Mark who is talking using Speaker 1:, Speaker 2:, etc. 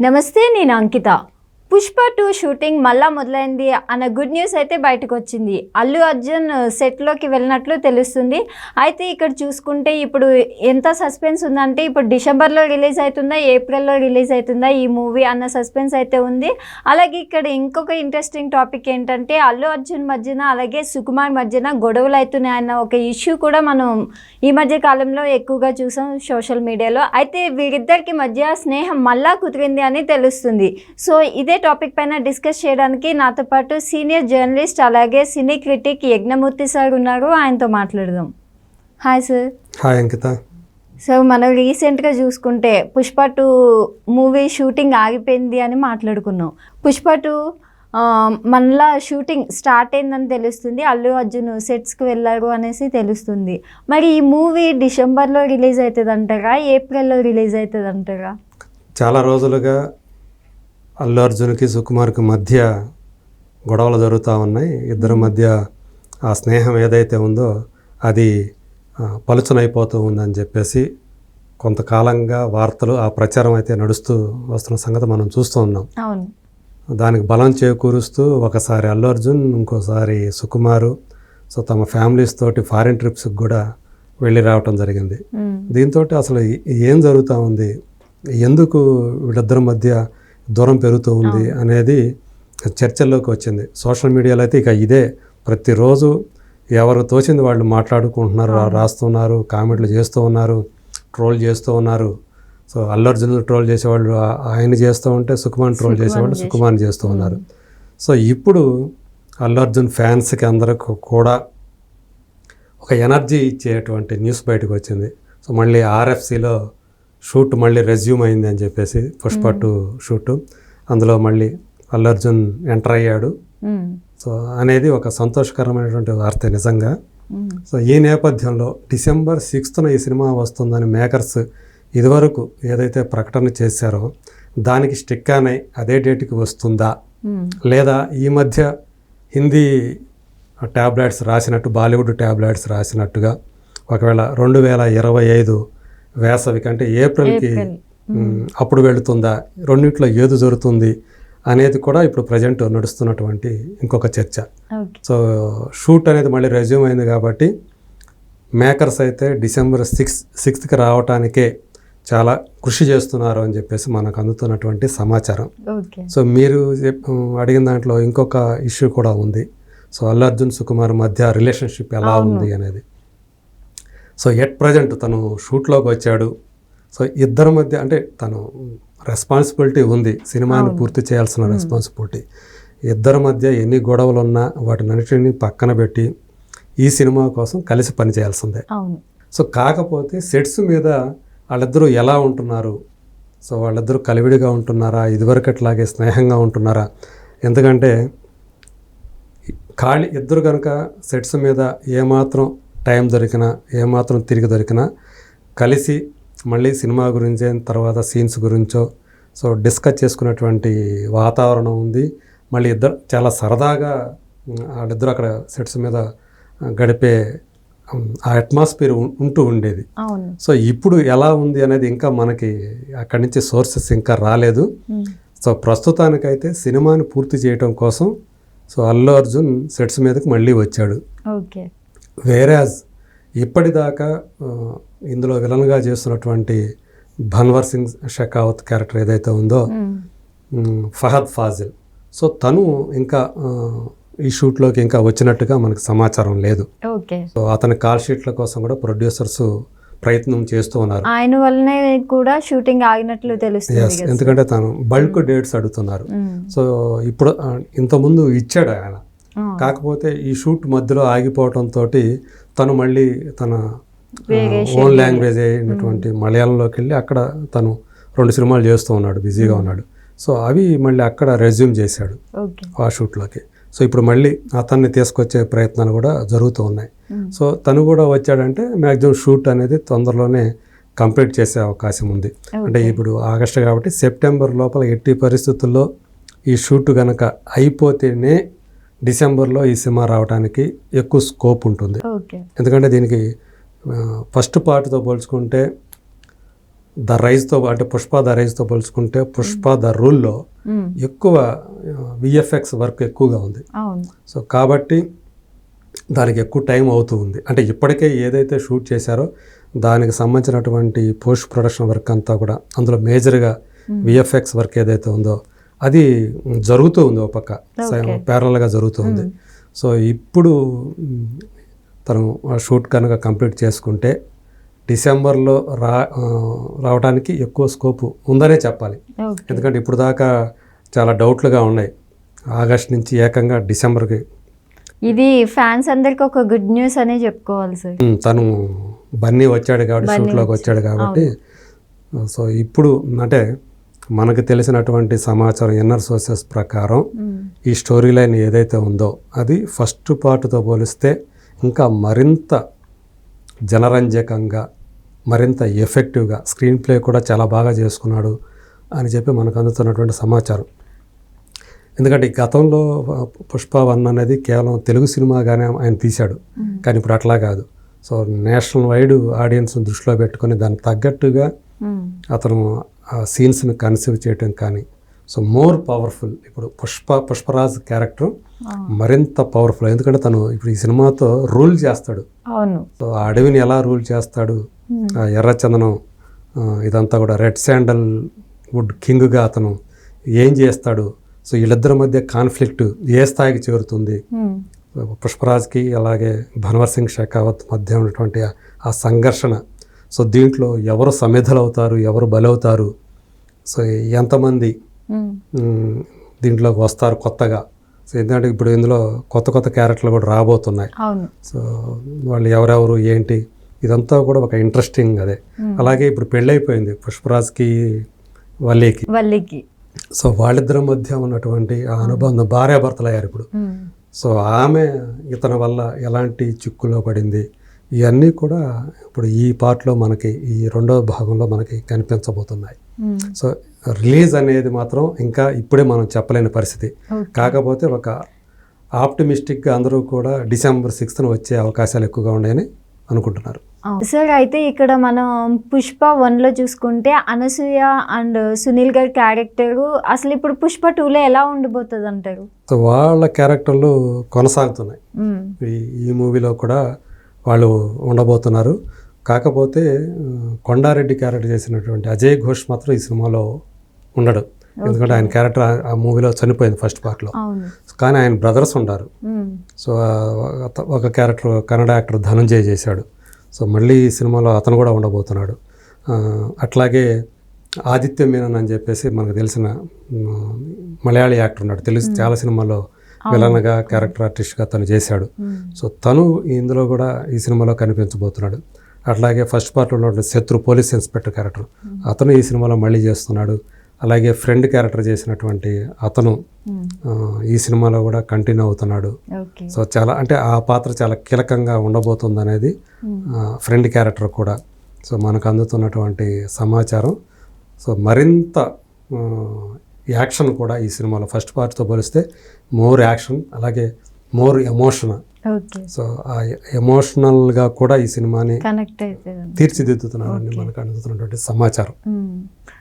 Speaker 1: నమస్తే నేను అంకిత. Pushpa two shooting మళ్ళా మొదలైంది అన్న గుడ్ న్యూస్ అయితే బయటకు వచ్చింది అల్లు అర్జున్ uh, సెట్లోకి వెళ్ళినట్లు తెలుస్తుంది. అయితే ఇక్కడ చూసుకుంటే ఇప్పుడు ఎంత సస్పెన్స్ ఉందంటే ఇప్పుడు డిసెంబర్లో రిలీజ్ అవుతుందా ఏప్రిల్లో రిలీజ్ అవుతుందా ఈ మూవీ అన్న సస్పెన్స్ అయితే ఉంది. అలాగే ఇక్కడ ఇంకొక ఇంట్రెస్టింగ్ టాపిక్ ఏంటంటే అల్లు అర్జున్ మధ్యన అలాగే సుకుమార్ మధ్యన గొడవలు అవుతున్నాయి అన్న ఒక ఇష్యూ కూడా మనం ఈ మధ్య కాలంలో ఎక్కువగా చూసాం సోషల్ మీడియాలో అయితే వీరిద్దరికి మధ్య స్నేహం మళ్ళా కుదిరింది అని తెలుస్తుంది. సో ఇదే టాపిక్ పైన డిస్కస్ చేయడానికి నాతో పాటు సీనియర్ జర్నలిస్ట్ అలాగే సినీ క్రిటిక్ యజ్ఞమూర్తి సార్ ఉన్నారు. ఆయనతో మాట్లాడదాం. Hi sir
Speaker 2: hi Ankita.
Speaker 1: So మనం రీసెంట్గా చూసుకుంటే పుష్ప టూ మూవీ షూటింగ్ ఆగిపోయింది అని మాట్లాడుకున్నాం. పుష్ప టూ మళ్ళా షూటింగ్ స్టార్ట్ అయిందని తెలుస్తుంది. అల్లు అర్జున్ సెట్స్కి వెళ్ళారు అనేసి తెలుస్తుంది. మరి ఈ మూవీ డిసెంబర్లో రిలీజ్ అవుతుంది అంటారా ఏప్రిల్లో రిలీజ్ అవుతుంది అంటారా
Speaker 2: చాలా రోజులుగా అల్లు అర్జున్కి సుకుమార్కి మధ్య గొడవలు జరుగుతూ ఉన్నాయి. ఇద్దరి మధ్య ఆ స్నేహం ఏదైతే ఉందో అది పలుచనైపోతూ ఉందని చెప్పేసి కొంతకాలంగా వార్తలు ఆ ప్రచారం అయితే నడుస్తూ వస్తున్న సంగతి మనం చూస్తూ ఉన్నాం.
Speaker 1: అవును.
Speaker 2: దానికి బలం చేకూరుస్తూ ఒకసారి అల్లు అర్జున్ ఇంకోసారి సుకుమారు సో తమ ఫ్యామిలీస్ తోటి ఫారిన్ ట్రిప్స్కి కూడా వెళ్ళి రావటం జరిగింది. దీంతో అసలు ఏ- ఏం జరుగుతూ ఉంది? ఎందుకు వీళ్ళిద్దరి మధ్య దూరం పెరుగుతూ ఉంది అనేది చర్చల్లోకి వచ్చింది. సోషల్ మీడియాలో అయితే ఇక ఇదే. ప్రతిరోజు ఎవరు తోచింది వాళ్ళు మాట్లాడుకుంటున్నారు రా- రాస్తున్నారు కామెంట్లు చేస్తూ ఉన్నారు ట్రోల్ చేస్తూ ఉన్నారు. సో అల్లు అర్జున్ ట్రోల్ చేసేవాళ్ళు ఆయన చేస్తూ ఉంటే సుకుమాన్ ట్రోల్ చేసేవాళ్ళు సుకుమాన్ చేస్తూ ఉన్నారు. సో ఇప్పుడు అల్లు అర్జున్ ఫ్యాన్స్కి అందరికి కూడా ఒక ఎనర్జీ ఇచ్చేటువంటి న్యూస్ బయటకు వచ్చింది. సో మళ్ళీ ఆర్ఎఫ్సిలో షూట్ మళ్ళీ రెజ్యూమ్ అయింది అని చెప్పేసి పుష్ప టూ షూట్. అందులో మళ్ళీ అల్లు అర్జున్ ఎంటర్ అయ్యాడు. సో అనేది ఒక సంతోషకరమైనటువంటి వార్త నిజంగా. సో ఈ నేపథ్యంలో డిసెంబర్ సిక్స్త్న ఈ సినిమా వస్తుందని మేకర్స్ ఇదివరకు ఏదైతే ప్రకటన చేశారో దానికి స్టిక్ అనే అదే డేట్కి వస్తుందా? లేదా ఈ మధ్య హిందీ ట్యాబ్లెట్స్ రాసినట్టు బాలీవుడ్ ట్యాబ్లెట్స్ రాసినట్టుగా ఒకవేళ రెండు వేల ఇరవై ఐదు వేసవికి అంటే ఏప్రిల్కి అప్పుడు వెళుతుందా? రెండింటిలో ఏది జరుగుతుంది అనేది కూడా ఇప్పుడు ప్రజెంట్ నడుస్తున్నటువంటి ఇంకొక చర్చ. సో షూట్ అనేది మళ్ళీ రెజ్యూమ్ అయింది కాబట్టి మేకర్స్ అయితే డిసెంబర్ సిక్స్ సిక్స్త్కి రావటానికే చాలా కృషి చేస్తున్నారు అని చెప్పేసి మనకు అందుతున్నటువంటి సమాచారం. సో మీరు అడిగిన దాంట్లో ఇంకొక ఇష్యూ కూడా ఉంది. సో అల్లు అర్జున్ సుకుమార్ మధ్య రిలేషన్షిప్ ఎలా ఉంది అనేది. సో ఎట్ ప్రజెంట్ తను షూట్లోకి వచ్చాడు. సో ఇద్దరి మధ్య అంటే తను రెస్పాన్సిబిలిటీ ఉంది. సినిమాని పూర్తి చేయాల్సిన రెస్పాన్సిబిలిటీ. ఇద్దరి మధ్య ఎన్ని గొడవలు ఉన్నా వాటినన్నిటిని పక్కన పెట్టి ఈ సినిమా కోసం కలిసి పనిచేయాల్సిందే సో కాకపోతే సెట్స్ మీద వాళ్ళిద్దరూ ఎలా ఉంటున్నారు? సో వాళ్ళిద్దరూ కలివిడిగా ఉంటున్నారా? ఇదివరకట్లాగే స్నేహంగా ఉంటున్నారా? ఎందుకంటే ఖాళీ ఇద్దరు కనుక సెట్స్ మీద ఏమాత్రం టైం దొరికినా ఏమాత్రం తిరిగి దొరికినా కలిసి మళ్ళీ సినిమా గురించే తర్వాత సీన్స్ గురించో సో డిస్కస్ చేసుకునేటువంటి వాతావరణం ఉంది. మళ్ళీ ఇద్దరు చాలా సరదాగా వాళ్ళిద్దరూ అక్కడ సెట్స్ మీద గడిపే ఆ అట్మాస్ఫియర్ ఉంటూ ఉండేది. సో ఇప్పుడు ఎలా ఉంది అనేది ఇంకా మనకి అక్కడి నుంచి సోర్సెస్ ఇంకా రాలేదు. సో ప్రస్తుతానికైతే సినిమాని పూర్తి చేయడం కోసం సో అల్లు అర్జున్ సెట్స్ మీదకి మళ్ళీ వచ్చాడు.
Speaker 1: ఓకే.
Speaker 2: వేరాజ్ ఇప్పటిదాకా ఇందులో విలన్గా చేస్తున్నటువంటి భన్వర్ సింగ్ షెకావత్ క్యారెక్టర్ ఏదైతే ఉందో ఫహద్ ఫాజిల్ సో తను ఇంకా ఈ షూట్లోకి ఇంకా వచ్చినట్టుగా మనకు సమాచారం లేదు.
Speaker 1: ఓకే.
Speaker 2: సో అతని కాల్ షీట్ల కోసం కూడా ప్రొడ్యూసర్స్ ప్రయత్నం చేస్తూ ఉన్నారు.
Speaker 1: ఆయన వల్లనే కూడా షూటింగ్ ఆగినట్లు తెలుస్తుంది
Speaker 2: ఎందుకంటే తను బల్క్ డేట్స్ అడుగుతున్నారు. సో ఇప్పుడు ఆ, ఇంతకుముందు ఇచ్చాడు ఆయన. కాకపోతే ఈ షూట్ మధ్యలో ఆగిపోవడంతో తను మళ్ళీ తన ఓన్ లాంగ్వేజ్ అయినటువంటి మలయాళంలోకి వెళ్ళి అక్కడ తను రెండు సినిమాలు చేస్తూ ఉన్నాడు బిజీగా ఉన్నాడు. సో అవి మళ్ళీ అక్కడ రెజ్యూమ్ చేశాడు ఆ షూట్లోకి. సో ఇప్పుడు మళ్ళీ అతన్ని తీసుకొచ్చే ప్రయత్నాలు కూడా జరుగుతూ ఉన్నాయి. సో తను కూడా వచ్చాడంటే మ్యాక్సిమం షూట్ అనేది తొందరలోనే కంప్లీట్ చేసే అవకాశం ఉంది. అంటే ఇప్పుడు ఆగస్టు కాబట్టి సెప్టెంబర్ లోపల ఎట్టి పరిస్థితుల్లో ఈ షూట్ కనుక అయిపోతేనే డిసెంబర్లో ఈ సినిమా రావడానికి ఎక్కువ స్కోప్ ఉంటుంది. ఎందుకంటే దీనికి ఫస్ట్ పార్ట్తో పోల్చుకుంటే ద రైజ్తో అంటే పుష్ప ద రైజ్తో పోల్చుకుంటే పుష్ప ద రూల్లో ఎక్కువ విఎఫ్ఎక్స్ వర్క్ ఎక్కువగా ఉంది. సో కాబట్టి దానికి ఎక్కువ టైం అవుతూ ఉంది. అంటే ఇప్పటికే ఏదైతే షూట్ చేశారో దానికి సంబంధించినటువంటి పోస్ట్ ప్రొడక్షన్ వర్క్ అంతా కూడా అందులో మేజర్గా విఎఫ్ఎక్స్ వర్క్ ఏదైతే ఉందో అది జరుగుతూ ఉంది ఒక పక్క. ప్యారల్గా జరుగుతూ ఉంది. సో ఇప్పుడు తను ఆ షూట్ కనుక కంప్లీట్ చేసుకుంటే డిసెంబర్లో రా రావడానికి ఎక్కువ స్కోపు ఉందనే చెప్పాలి. ఎందుకంటే ఇప్పుడు దాకా చాలా డౌట్లుగా ఉన్నాయి. ఆగస్ట్ నుంచి ఏకంగా డిసెంబర్కి.
Speaker 1: ఇది ఫ్యాన్స్ అందరికి ఒక గుడ్ న్యూస్ అనే చెప్పుకోవాలి సార్.
Speaker 2: తను బన్నీ వచ్చాడు కాబట్టి షూట్లోకి వచ్చాడు. కాబట్టి. సో ఇప్పుడు అంటే మనకు తెలిసినటువంటి సమాచారం ఇన్నర్ సోర్సెస్ ప్రకారం ఈ స్టోరీ లైన్ ఏదైతే ఉందో అది ఫస్ట్ పార్ట్తో పోలిస్తే ఇంకా మరింత జనరంజకంగా మరింత ఎఫెక్టివ్గా స్క్రీన్ ప్లే కూడా చాలా బాగా చేసుకున్నాడు అని చెప్పి మనకు అందుతున్నటువంటి సమాచారం. ఎందుకంటే ఈ గతంలో పుష్ప వన్ అనేది కేవలం తెలుగు సినిమాగానే ఆయన తీశాడు. కానీ ఇప్పుడు అట్లా కాదు. సో నేషనల్ వైడ్ ఆడియన్స్ దృష్టిలో పెట్టుకొని దానికి తగ్గట్టుగా అతను ఆ సీన్స్ని కన్సీవ్ చేయటం కానీ సో మోర్ పవర్ఫుల్. ఇప్పుడు పుష్ప పుష్పరాజ్ క్యారెక్టర్ మరింత పవర్ఫుల్. ఎందుకంటే తను ఇప్పుడు ఈ సినిమాతో రూల్ చేస్తాడు.
Speaker 1: అవును.
Speaker 2: సో ఆ అడవిని ఎలా రూల్ చేస్తాడు? ఆ ఎర్రచందనం ఇదంతా కూడా రెడ్ శాండల్ వుడ్ కింగ్గా అతను ఏం చేస్తాడు? సో వీళ్ళిద్దరి మధ్య కాన్ఫ్లిక్ట్ ఏ స్థాయికి చేరుతుంది? పుష్పరాజ్కి అలాగే భన్వర్ సింగ్ షెకావత్ మధ్య ఉన్నటువంటి ఆ సంఘర్షణ సో దీంట్లో ఎవరు సమిధలవుతారు ఎవరు బలవుతారు? సో ఎంతమంది దీంట్లోకి వస్తారు కొత్తగా? సో ఎందుకంటే ఇప్పుడు ఇందులో కొత్త కొత్త క్యారెక్టర్లు కూడా రాబోతున్నాయి. సో వాళ్ళు ఎవరెవరు ఏంటి? ఇదంతా కూడా ఒక ఇంట్రెస్టింగ్ అదే. అలాగే ఇప్పుడు పెళ్ళైపోయింది పుష్పరాజ్కి వల్లీకి.
Speaker 1: వల్లికి.
Speaker 2: సో వాళ్ళిద్దరి మధ్య ఉన్నటువంటి ఆ అనుబంధం భార్యాభర్తలు అయ్యారు ఇప్పుడు సో ఆమె ఇతని వల్ల ఎలాంటి చిక్కులో పడింది? ఇవన్నీ కూడా ఇప్పుడు ఈ పార్ట్లో మనకి ఈ రెండవ భాగంలో మనకి కనిపించబోతున్నాయి.
Speaker 1: ఉమ్,
Speaker 2: సో రిలీజ్ అనేది మాత్రం ఇంకా ఇప్పుడే మనం చెప్పలేని పరిస్థితి. కాకపోతే ఒక ఆప్టిమిస్టిక్గా అందరూ కూడా డిసెంబర్ సిక్స్త్న వచ్చే అవకాశాలు ఎక్కువగా ఉన్నాయని అనుకుంటున్నారు.
Speaker 1: సార్ అయితే ఇక్కడ మనం పుష్ప వన్లో చూసుకుంటే అనసూయ అండ్ సునీల్ గారి క్యారెక్టర్ అసలు ఇప్పుడు పుష్ప టూలో ఎలా ఉండిపోతుంది అంటారు
Speaker 2: సో వాళ్ళ క్యారెక్టర్లు కొనసాగుతున్నాయి. ఈ ఈ మూవీలో కూడా వాళ్ళు ఉండబోతున్నారు. కాకపోతే కొండారెడ్డి క్యారెక్టర్ చేసినటువంటి అజయ్ ఘోష్ మాత్రం ఈ సినిమాలో ఉండడు. ఎందుకంటే ఆయన క్యారెక్టర్ ఆ- మూవీలో చనిపోయింది ఫస్ట్ పార్ట్లో. కానీ ఆయన బ్రదర్స్ ఉండారు సో ఒక క్యారెక్టర్ కన్నడ యాక్టర్ ధనంజయ్ చేశాడు. సో మళ్ళీ ఈ సినిమాలో అతను కూడా ఉండబోతున్నాడు. అట్లాగే ఆదిత్య మేనన్ అని చెప్పేసి మనకు తెలిసిన మలయాళీ యాక్టర్ ఉన్నాడు. తెలుసు చాలా సినిమాల్లో విలన్గా క్యారెక్టర్ ఆర్టిస్ట్గా తను చేశాడు. సో తను ఇందులో కూడా ఈ సినిమాలో కనిపించబోతున్నాడు. అట్లాగే ఫస్ట్ పార్ట్లో ఉన్న శత్రు పోలీస్ ఇన్స్పెక్టర్ క్యారెక్టర్ అతను ఈ సినిమాలో మళ్ళీ చేస్తున్నాడు. అలాగే ఫ్రెండ్ క్యారెక్టర్ చేసినటువంటి అతను ఈ సినిమాలో కూడా కంటిన్యూ అవుతున్నాడు. సో చాలా అంటే ఆ పాత్ర చాలా కీలకంగా ఉండబోతుంది అనేది ఫ్రెండ్ క్యారెక్టర్ కూడా. సో మనకు అందుతున్నటువంటి సమాచారం. సో మరింత యాక్షన్ కూడా ఈ సినిమాలో ఫస్ట్ పార్ట్తో పోలిస్తే మోర్ యాక్షన్ అలాగే మోర్ ఎమోషన్.
Speaker 1: ఓకే.
Speaker 2: సో ఆ ఎమోషనల్గా కూడా ఈ సినిమాని తీర్చిదిద్దుతున్నారని మనకు అందుతున్నటువంటి సమాచారం.